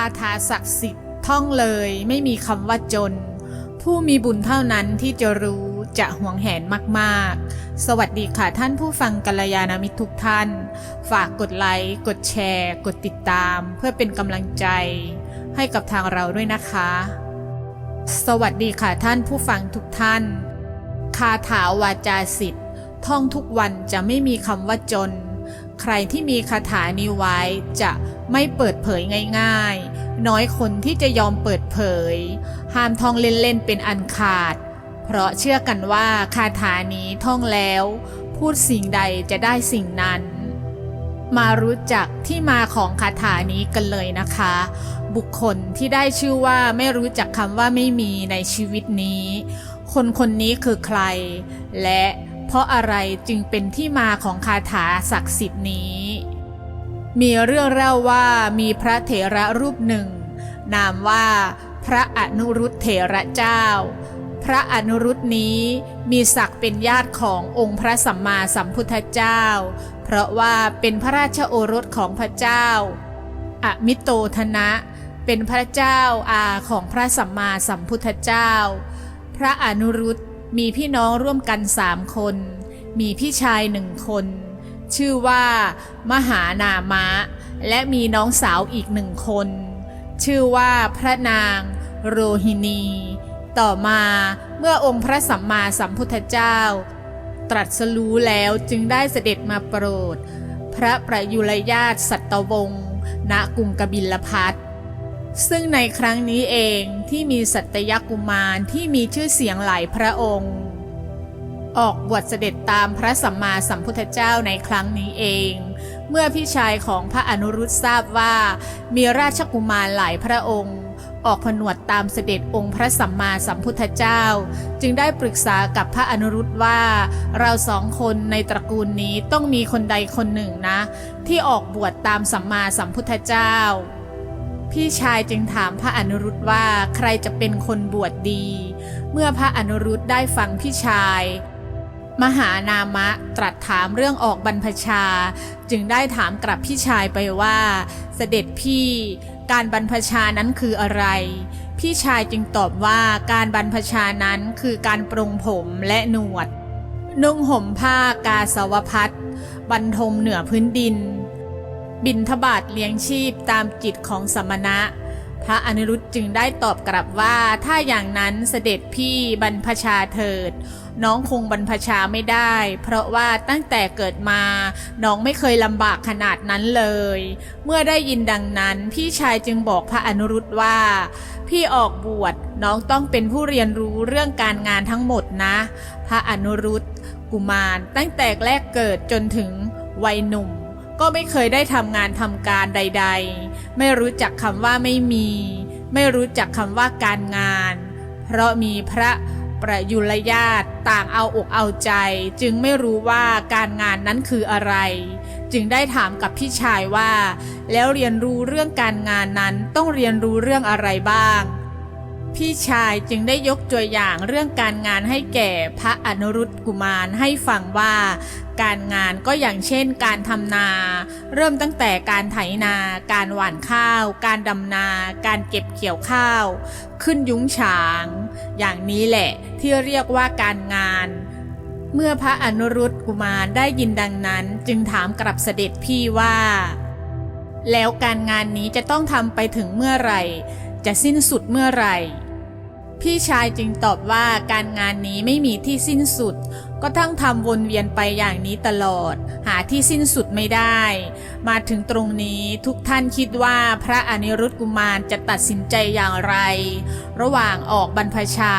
าถาศักดิ์สิทธิ์ท่องเลยไม่มีคำว่าจน ผู้มีบุญเท่านั้นที่จะรู้จะห่วงแหนมากๆ สวัสดีค่ะท่านผู้ฟังกัลยาณมิตรทุกท่าน ฝากกดไลค์ กดแชร์ กดติดตาม เพื่อเป็นกำลังใจ ให้กับทางเราด้วยนะคะ สวัสดีค่ะท่านผู้ฟังทุกท่าน คาถาวาจาสิทธิ์ท่องทุกวันจะไม่มีคำว่าจน ใครที่มีคาถานี้ไว้จะ ไม่เปิดเผยง่ายๆ น้อยคนที่จะยอมเปิดเผย ห้ามท่องเล่นๆเป็นอันขาด เพราะเชื่อกันว่าคาถานี้ท่องแล้ว พูดสิ่งใดจะได้สิ่งนั้น มารู้จักที่มาของคาถานี้กันเลยนะคะ บุคคลที่ได้ชื่อว่าไม่รู้จักคำว่าไม่มีในชีวิตนี้ คนคนนี้คือใคร และเพราะอะไรจึงเป็นที่มาของคาถาศักดิ์สิทธิ์นี้ มีเรื่องเล่าว่ามีพระเถระรูปหนึ่ง นามว่าพระอนุรุตเถระเจ้า พระอนุรุตนี้มีศักดิ์เป็นญาติขององค์พระสัมมาสัมพุทธเจ้า เพราะว่าเป็นพระราชโอรสของพระเจ้า อมิโตธนะ เป็นพระเจ้าอาของพระสัมมาสัมพุทธเจ้า พระอนุรุตมีพี่น้องร่วมกันสามคน มีพี่ชายหนึ่งคน ชื่อว่า มหานามะ และมีน้องสาวอีกหนึ่งคน ชื่อว่าพระนางโรหินี ต่อมาเมื่อองค์พระสัมมาสัมพุทธเจ้า ตรัสรู้แล้วจึงได้เสด็จมาโปรด พระประยุรญาตสัตวงศ์ณกรุงกบิลพัทซึ่งในครั้งนี้เองที่มีสัตยกุมารที่มีชื่อเสียงหลายพระองค์ ออกบวชเสด็จตามพระสัมมาสัมพุทธเจ้าในครั้งนี้เอง เมื่อพี่ชายของพระอนุรุตทราบว่า มีราชกุมารหลายพระองค์ ออกผนวดตามเสด็จองค์พระสัมมาสัมพุทธเจ้า จึงได้ปรึกษากับพระอนุรุตว่า เราสองคนในตระกูลนี้ต้องมีคนใดคนหนึ่งนะ ที่ออกบวชตามสัมมาสัมพุทธเจ้า พี่ชายจึงถามพระอนุรุตว่าใครจะเป็นคนบวชดีเมื่อพระอนุรุตได้ฟังพี่ชาย มหานามะตรัสถามเรื่องออกบรรพชา จึงได้ถามกลับพี่ชายไปว่า เสด็จพี่การบรรพชานั้นคืออะไร พี่ชายจึงตอบว่าการบรรพชานั้นคือการปรงผมและหนวด นุ่งห่มผ้ากาสาวพัดบรรทมเหนือพื้นดิน บินทบาทเลี้ยงชีพตามจิตของสมณะ พระอนุรุตจึงได้ตอบกลับว่าถ้าอย่างนั้นเสด็จพี่บรรพชาเถิด น้องคงบรรพชาไม่ได้ เพราะว่าตั้งแต่เกิดมา น้องไม่เคยลำบากขนาดนั้นเลย เมื่อได้ยินดังนั้นพี่ชายจึงบอกพระอนุรุตว่า พี่ออกบวชน้องต้องเป็นผู้เรียนรู้เรื่องการงานทั้งหมดนะ พระอนุรุตกุมารตั้งแต่แรกเกิดจนถึงวัยหนุ่ม ก็ไม่เคยได้ทำงานทำการใด ๆ ไม่รู้จักคำว่าไม่มี ไม่รู้จักคำว่าการงาน เพราะมีพระประยุรญาติต่างเอาอกเอาใจ จึงไม่รู้ว่าการงานนั้นคืออะไร จึงได้ถามกับพี่ชายว่า แล้วเรียนรู้เรื่องการงานนั้นต้องเรียนรู้เรื่องอะไรบ้าง พี่ชายจึงได้ยกตัวอย่างเรื่องการงานให้แก่พระอนุรุตกุมารให้ฟังว่า การงานก็อย่างเช่นการทำนา เริ่มตั้งแต่การไถนา การหว่านข้าว การดำนา การเก็บเกี่ยวข้าว ขึ้นยุ้งฉาง อย่างนี้แหละที่เรียกว่าการงานเมื่อพระอนุรุตกุมารได้ยินดังนั้นจึงถามกลับเสด็จพี่ว่า แล้วการงานนี้จะต้องทำไปถึงเมื่อไหร่ จะสิ้นสุดเมื่อไหร่ พี่ชายจึงตอบว่าการงานนี้ไม่มีที่สิ้นสุด ก็ต้งทำวนเวียนไปอย่างนี้ตลอด หาที่สิ้นสุดไม่ได้ มาถึงตรงนี้ทุกท่านคิดว่าพระอนิรุตกุมารจะตัดสินใจอย่างไร ระหว่างออกบรรพชา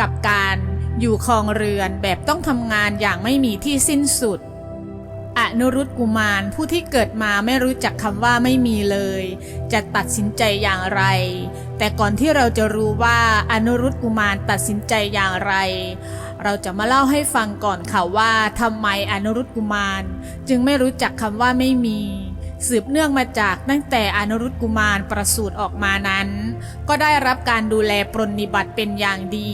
กับการอยู่ครองเรือนแบบต้องทำงานอย่างไม่มีที่สิ้นสุด อนุรุตกุมารผู้ที่เกิดมาไม่รู้จักคำว่าไม่มีเลย จะตัดสินใจอย่างไร แต่ก่อนที่เราจะรู้ว่าอนุรุตกุมารตัดสินใจอย่างไร เราจะมาเล่าให้ฟังก่อนค่ะว่าทำไมอนุรุตกุมาร จึงไม่รู้จักคำว่าไม่มี สืบเนื่องมาจากตั้งแต่อนุรุตกุมารประสูติออกมานั้น ก็ได้รับการดูแลปรนนิบัติเป็นอย่างดี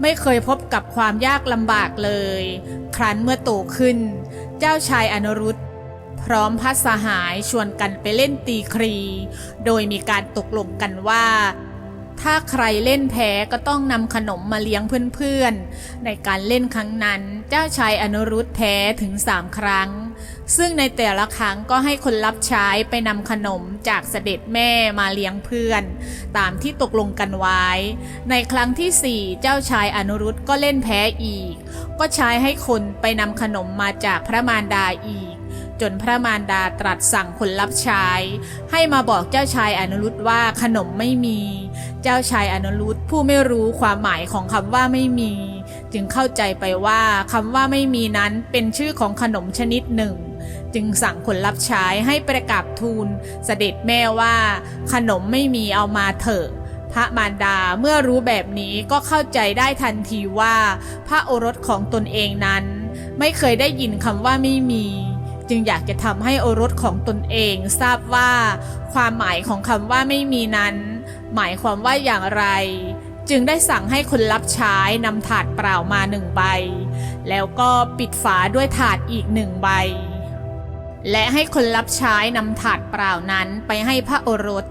ไม่เคยพบกับความยากลำบากเลย ครั้นเมื่อโตขึ้น เจ้าชายอนุรุตพร้อมพัสหายชวนกันไปเล่นตีครี โดยมีการตกลงกันว่า ถ้าใครเล่นแพ้ก็ต้องนำขนมมาเลี้ยงเพื่อนๆ ในการเล่นครั้งนั้น เจ้าชายอนุรุตแพ้ถึงสามครั้ง ซึ่งในแต่ละครั้งก็ให้คนรับใช้ไปนำขนมจากเสด็จแม่มาเลี้ยงเพื่อน ตามที่ตกลงกันไว้ ในครั้งที่สี่เจ้าชายอนุรุตก็เล่นแพ้อีก ก็ใช้ให้คนไปนำขนมมาจากพระมารดาอีก จนพระมารดาตรัสสั่งคนรับใช้ ให้มาบอกเจ้าชายอนุรุตว่าขนมไม่มี เจ้าชายอนุรุตผู้ไม่รู้ความหมายของคำว่าไม่มี จึงเข้าใจไปว่าคำว่าไม่มีนั้นเป็นชื่อของขนมชนิดหนึ่ง จึงสั่งคนรับใช้ให้ประกาศทูลเสด็จแม่ว่า ขนมไม่มีเอามาเถอะพระมารดาเมื่อรู้แบบนี้ก็เข้าใจได้ทันทีว่า พระโอรสของตนเองนั้น ไม่เคยได้ยินคำว่าไม่มี จึงอยากจะทำให้โอรสของตนเองทราบว่า ความหมายของคำว่าไม่มีนั้น หมายความว่าอย่างไร จึงได้สั่งให้คนรับใช้นำถาดเปล่ามาหนึ่งใบ แล้วก็ปิดฝาด้วยถาดอีกหนึ่งใบ และให้คนรับใช้นำถาดเปล่านั้นไปให้พระโอรส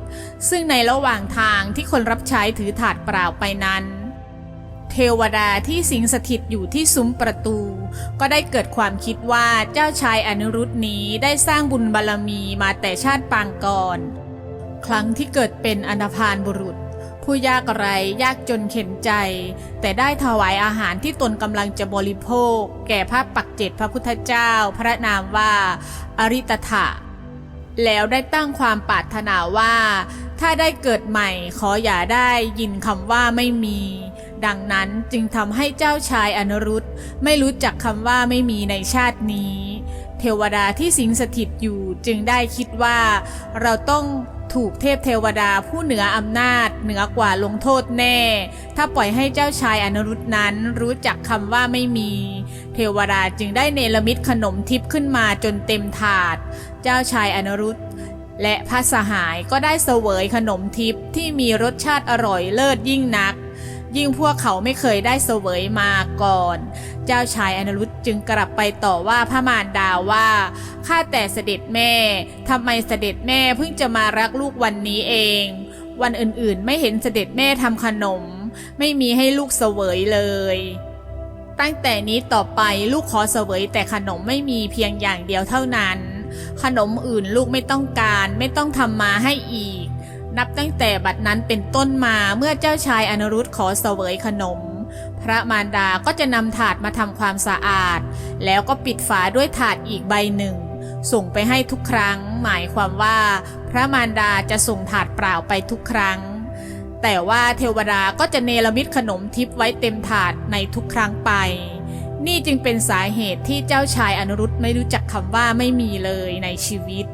ซึ่งในระหว่างทางที่คนรับใช้ถือถาดเปล่าไปนั้น เทวดาที่สิงสถิตอยู่ที่ซุ้มประตู ก็ได้เกิดความคิดว่าเจ้าชายอนุรุตนี้ได้สร้างบุญบารรมีมาแต่ชาติปางก่อน ครั้งที่เกิดเป็นอนาพานบุรุษ ผู้ยากไรยากจนเข็นใจ แต่ได้ถวายอาหารที่ตนกำลังจะบริโภค แก่พระปักเจตพระพุทธเจ้า พระนามว่าอริตถะแล้วได้ตั้งความปรารถนาว่า ถ้าได้เกิดใหม่ขออย่าได้ยินคำว่าไม่มี ดังนั้นจึงทำให้เจ้าชายอนุรุตไม่รู้จักคำว่าไม่มีในชาตินี้ เทวดาที่สิงสถิตอยู่จึงได้คิดว่า เราต้องถูกเทพเทวดาผู้เหนืออำนาจ เหนือกว่าลงโทษแน่ ถ้าปล่อยให้เจ้าชายอนุรุตนั้นรู้จักคำว่าไม่มี เทวดาจึงได้เนรมิตขนมทิพย์ขึ้นมาจนเต็มถาด เจ้าชายอนุรุตและพระสหายก็ได้เสวยขนมทิพย์ที่มีรสชาติอร่อยเลิศยิ่งนัก ยิ่งพวกเขาไม่เคยได้เสวยมาก่อน เจ้าชายอนุรุตจึงกลับไปต่อว่าพระมารดาว่าข้าแต่เสด็จแม่ทำไมเสด็จแม่เพิ่งจะมารักลูกวันนี้เอง วันอื่นๆไม่เห็นเสด็จแม่ทำขนม ไม่มีให้ลูกเสวยเลย ตั้งแต่นี้ต่อไปลูกขอเสวยแต่ขนมไม่มีเพียงอย่างเดียวเท่านั้น ขนมอื่นลูกไม่ต้องการไม่ต้องทำมาให้อีก นับตั้งแต่บัดนั้นเป็นต้นมาเมื่อเจ้าชายอนุรุตขอเสวยขนม พระมารดาก็จะนำถาดมาทำความสะอาด แล้วก็ปิดฝาด้วยถาดอีกใบหนึ่ง ส่งไปให้ทุกครั้ง หมายความว่า พระมารดาจะส่งถาดเปล่าไปทุกครั้ง แต่ว่าเทวดาก็จะเนรมิตขนมทิพย์ไว้เต็มถาดในทุกครั้งไปนี่จึงเป็นสาเหตุที่เจ้าชายอนุรุตไม่รู้จักคำว่าไม่มีเลยในชีวิต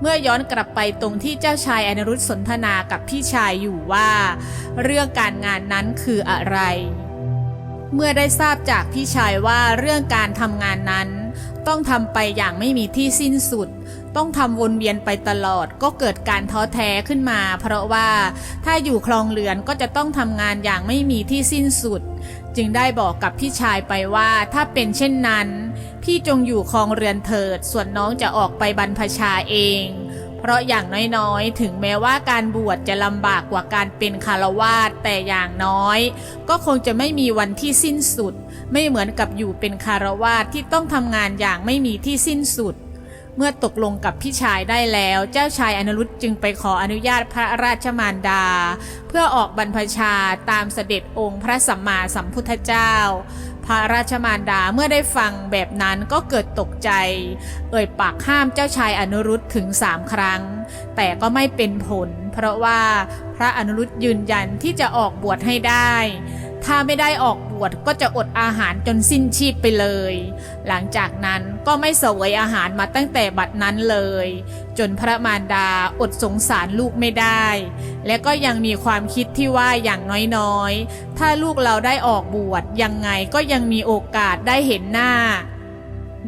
เมื่อย้อนกลับไปตรงที่เจ้าชายอนุรุตสนทนากับพี่ชายอยู่ว่า เรื่องการงานนั้นคืออะไร เมื่อได้ทราบจากพี่ชายว่าเรื่องการทำงานนั้น ต้องทำไปอย่างไม่มีที่สิ้นสุด ต้องทำวนเวียนไปตลอดก็เกิดการท้อแท้ขึ้นมา เพราะว่าถ้าอยู่คลองเรือนก็จะต้องทำงานอย่างไม่มีที่สิ้นสุด จึงได้บอกกับพี่ชายไปว่าถ้าเป็นเช่นนั้น พี่จงอยู่คลองเรือนเถิด ส่วนน้องจะออกไปบรรพชาเอง เพราะอย่างน้อยๆ ถึงแม้ว่าการบวชจะลำบากกว่าการเป็นคารวาสแต่อย่างน้อย ก็คงจะไม่มีวันที่สิ้นสุด ไม่เหมือนกับอยู่เป็นคารวาสที่ต้องทำงานอย่างไม่มีที่สิ้นสุด เมื่อตกลงกับพี่ชายได้แล้ว เจ้าชายอนุรุตจึงไปขออนุญาตพระราชมารดา เพื่อออกบรรพชาตามเสด็จองค์พระสัมมาสัมพุทธเจ้า พระราชมารดาเมื่อได้ฟังแบบนั้นก็เกิดตกใจ เอ่ยปากห้ามเจ้าชายอนุรุตถึงสามครั้ง แต่ก็ไม่เป็นผล เพราะว่าพระอนุรุตยืนยันที่จะออกบวชให้ได้ ถ้าไม่ได้ออกบวชก็จะอดอาหารจนสิ้นชีพไปเลย หลังจากนั้นก็ไม่เสวยอาหารมาตั้งแต่บัดนั้นเลย จนพระมารดาอดสงสารลูกไม่ได้ และก็ยังมีความคิดที่ว่าอย่างน้อยๆ ถ้าลูกเราได้ออกบวชยังไงก็ยังมีโอกาสได้เห็นหน้า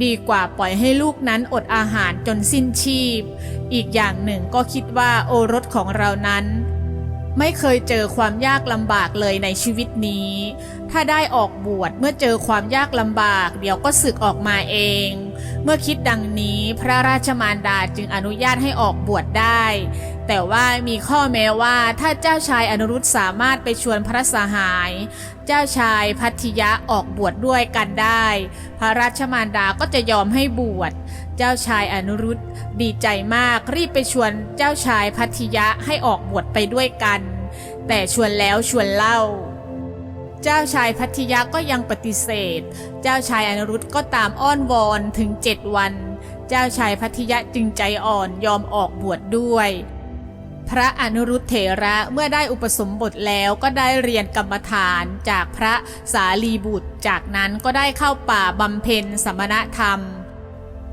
ดีกว่าปล่อยให้ลูกนั้นอดอาหารจนสิ้นชีพ อีกอย่างหนึ่งก็คิดว่าโอรสของเรานั้น ไม่เคยเจอความยากลำบากเลยในชีวิตนี้ ถ้าได้ออกบวชเมื่อเจอความยากลำบาก เดี๋ยวก็สึกออกมาเอง เมื่อคิดดังนี้พระราชมารดาจึงอนุญาตให้ออกบวชได้ แต่ว่ามีข้อแม้ว่าถ้าเจ้าชายอนุรุตสามารถไปชวนพระสหาย เจ้าชายพัทยะออกบวชดด้วยกันได้ พระราชมารดาก็จะยอมให้บวช จ้าชายอนุรุตดีใจมากรีบไปชวนเจ้าชายพัทยะให้ออกบวชไปด้วยกัน แต่ชวนแล้วชวนเล่า เจ้าชายพัทยาก็ยังปฏิเสธ เจ้าชายอนุรุตก็ตามอ้อนวอนถึงเจ็ดวัน เจ้าชายพัทยะจึงใจอ่อนยอมออกบวชดด้วย พระอนุรุตเถระเมื่อได้อุปสมบทแล้วก็ได้เรียนกรรมฐานจากพระสารีบุตร จากนั้นก็ได้เข้าป่าบำเพ็ญสมณธรรม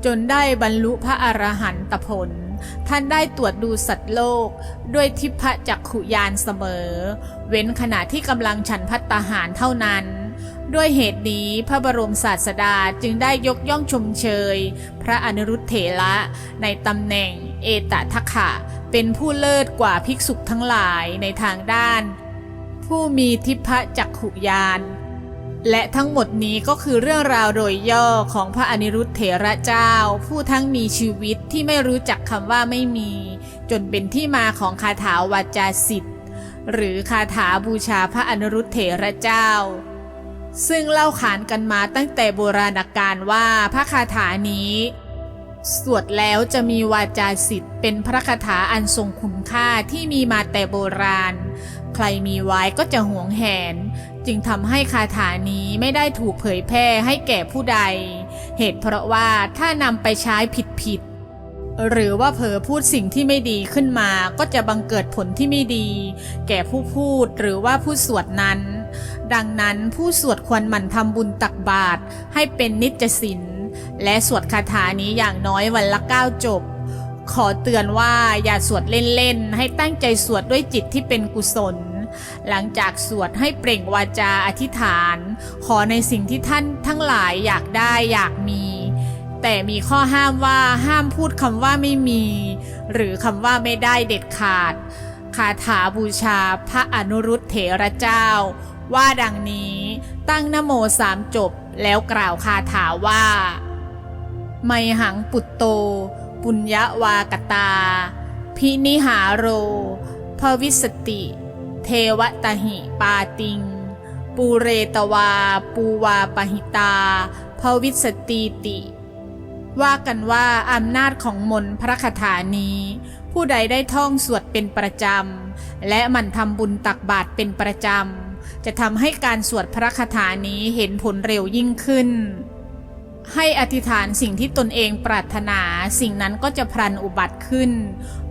จนได้บรรลุพระอรหันตผล ท่านได้ตรวจดูสัตว์โลก ด้วยทิพจักขุยานเสมอ เว้นขณะที่กำลังฉันพัตตาหารเท่านั้น ด้วยเหตุนี้พระบรมศาสดาจึงได้ยกย่องชมเชย พระอนุรุตเถระในตำแหน่งเอตทัคคะเป็นผู้เลิศกว่าภิกษุทั้งหลายในทางด้าน ผู้มีทิพจักขุยาน และทั้งหมดนี้ก็คือเรื่องราวโดยย่อของพระอนิรุตเถระเจ้า ผู้ทั้งมีชีวิตที่ไม่รู้จักคำว่าไม่มี จนเป็นที่มาของคาถาวาจาสิทธิ์ หรือคาถาบูชาพระอนุรุตเถระเจ้า ซึ่งเล่าขานกันมาตั้งแต่โบราณกาลว่าพระคาถานี้ สวดแล้วจะมีวาจาสิทธิ์เป็นพระคาถาอันทรงคุณค่าที่มีมาแต่โบราณ ใครมีไว้ก็จะหวงแหน จึงทำให้คาถานี้ไม่ได้ถูกเผยแพร่ให้แก่ผู้ใด เหตุเพราะว่าถ้านำไปใช้ผิดผิดหรือว่าเผลอพูดสิ่งที่ไม่ดีขึ้นมาก็จะบังเกิดผลที่ไม่ดี แก่ผู้พูดหรือว่าผู้สวดนั้น ดังนั้นผู้สวดควรหมั่นทำบุญตักบาตรให้เป็นนิจศีลและสวดคาถานี้อย่างน้อยวันละเก้าจบ ขอเตือนว่าอย่าสวดเล่นๆ ให้ตั้งใจสวดด้วยจิตที่เป็นกุศล หลังจากสวดให้เปล่งวาจาอธิษฐาน ขอในสิ่งที่ท่านทั้งหลายอยากได้อยากมี แต่มีข้อห้ามว่าห้ามพูดคำว่าไม่มี หรือคำว่าไม่ได้เด็ดขาด คาถาบูชาพระอนุรุตเถระเจ้า ว่าดังนี้ตั้งนโมสามจบแล้วกล่าวคาถาว่า ไมหังปุตโต ปุญญวากตา พินิหาโร ภวิสติ เทวตหิปาติง ปูเรตวา ปูวาปหิตาภวิสติติ ว่ากันว่าอำนาจของมนต์พระคาถานี้ ผู้ใดได้ท่องสวดเป็นประจำ และมันทำบุญตักบาตรเป็นประจำ จะทำให้การสวดพระคาถานี้เห็นผลเร็วยิ่งขึ้น ให้อธิษฐานสิ่งที่ตนเองปรารถนา สิ่งนั้นก็จะพลันอุบัติขึ้น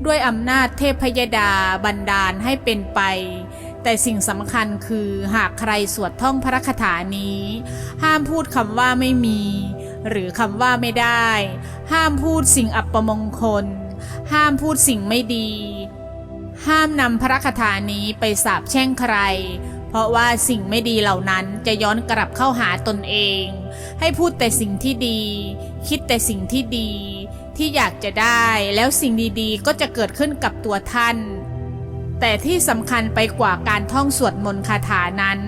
ด้วยอำนาจเทพยดาบันดาลให้เป็นไป แต่สิ่งสำคัญคือหากใครสวดท่องพระคาถานี้ ห้ามพูดคำว่าไม่มี หรือคำว่าไม่ได้ ห้ามพูดสิ่งอัปมงคล ห้ามพูดสิ่งไม่ดี ห้ามนำพระคาถานี้ไปสาปแช่งใคร เพราะว่าสิ่งไม่ดีเหล่านั้นจะย้อนกลับเข้าหาตนเอง ให้พูดแต่สิ่งที่ดี คิดแต่สิ่งที่ดี ที่อยากจะได้แล้วสิ่งดีๆ ก็จะเกิดขึ้นกับตัวท่าน แต่ที่สำคัญไปกว่าการท่องสวดมนต์คาถานั้น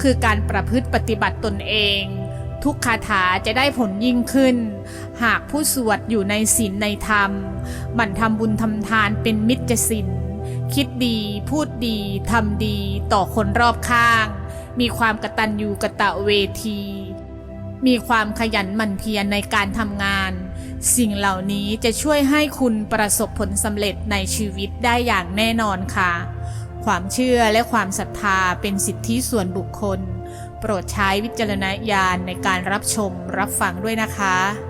คือการประพฤติปฏิบัติตนเอง ทุกคาถาจะได้ผลยิ่งขึ้น หากผู้สวดอยู่ในศีลในธรรมหมั่นทำบุญทำทานเป็นมิตรศีล คิดดีพูดดีทำดีต่อคนรอบข้าง มีความกตัญญูกะตะเวที มีความขยันหมั่นเพียรในการทำงาน สิ่งเหล่านี้จะช่วยให้คุณประสบผลสำเร็จในชีวิตได้อย่างแน่นอนค่ะ ความเชื่อและความศรัทธาเป็นสิทธิส่วนบุคคล โปรดใช้วิจารณญาณในการรับชมรับฟังด้วยนะคะ